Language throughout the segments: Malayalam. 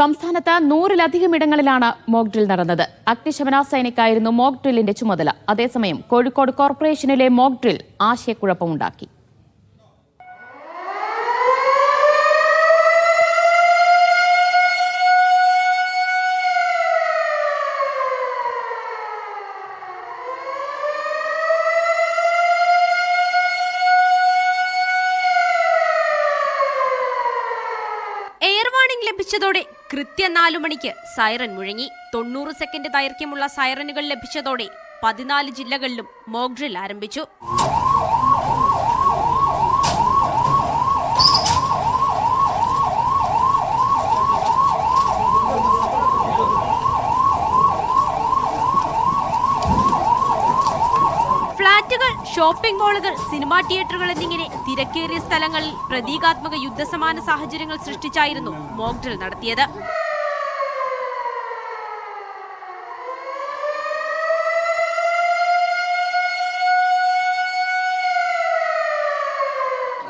സംസ്ഥാനത്ത് നൂറിലധികം ഇടങ്ങളിലാണ് മോക് ഡ്രിൽ നടന്നത്. അഗ്നിശമന സൈനിക്കായിരുന്നു മോക് ഡ്രില്ലിന്റെ ചുമതല. അതേസമയം കോഴിക്കോട് കോർപ്പറേഷനിലെ മോക് ഡ്രിൽ ആശയക്കുഴപ്പമുണ്ടാക്കി. വാർണിംഗ് ലഭിച്ചതോടെ കൃത്യ നാലു മണിക്ക് സൈറൻ മുഴങ്ങി. തൊണ്ണൂറ് സെക്കൻഡ് ദൈർഘ്യമുള്ള സൈറനുകൾ ലഭിച്ചതോടെ പതിനാല് ജില്ലകളിലും മോക്ഡ്രിൽ ആരംഭിച്ചു. ഷോപ്പിംഗ് മാളുകൾ സിനിമാ തിയേറ്ററുകൾ എന്നിങ്ങനെ തിരക്കേറിയ സ്ഥലങ്ങളിൽ പ്രതീകാത്മക യുദ്ധസമാന സാഹചര്യങ്ങൾ സൃഷ്ടിച്ചായിരുന്നു മോക്ഡ്രിൽ നടത്തിയത്.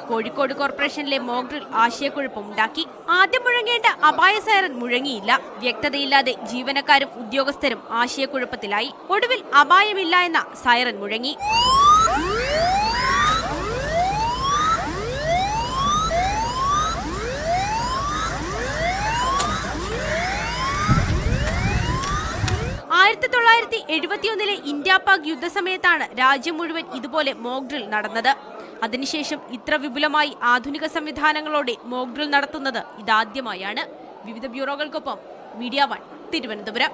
കോഴിക്കോട് കോർപ്പറേഷനിലെ മോക്ഡ്രിൽ ആശയക്കുഴപ്പമുണ്ടാക്കി. ആദ്യം മുഴങ്ങേണ്ട അപായ സൈറൻ മുഴങ്ങിയില്ല. വ്യക്തതയില്ലാതെ ജീവനക്കാരും ഉദ്യോഗസ്ഥരും ആശയക്കുഴപ്പത്തിലായി. ഒടുവിൽ അപായമില്ല എന്ന സൈറൻ മുഴങ്ങി. ആയിരത്തി തൊള്ളായിരത്തി എഴുപത്തിയൊന്നിലെ ഇന്ത്യ പാക് യുദ്ധസമയത്താണ് രാജ്യം മുഴുവൻ ഇതുപോലെ മോക്ക് ഡ്രിൽ നടന്നത്. അതിനുശേഷം ഇത്ര വിപുലമായി ആധുനിക സംവിധാനങ്ങളോടെ മോക്ക് ഡ്രിൽ നടത്തുന്നത് ഇതാദ്യമായാണ്. വിവിധ ബ്യൂറോകൾക്കൊപ്പം മീഡിയ വൺ തിരുവനന്തപുരം.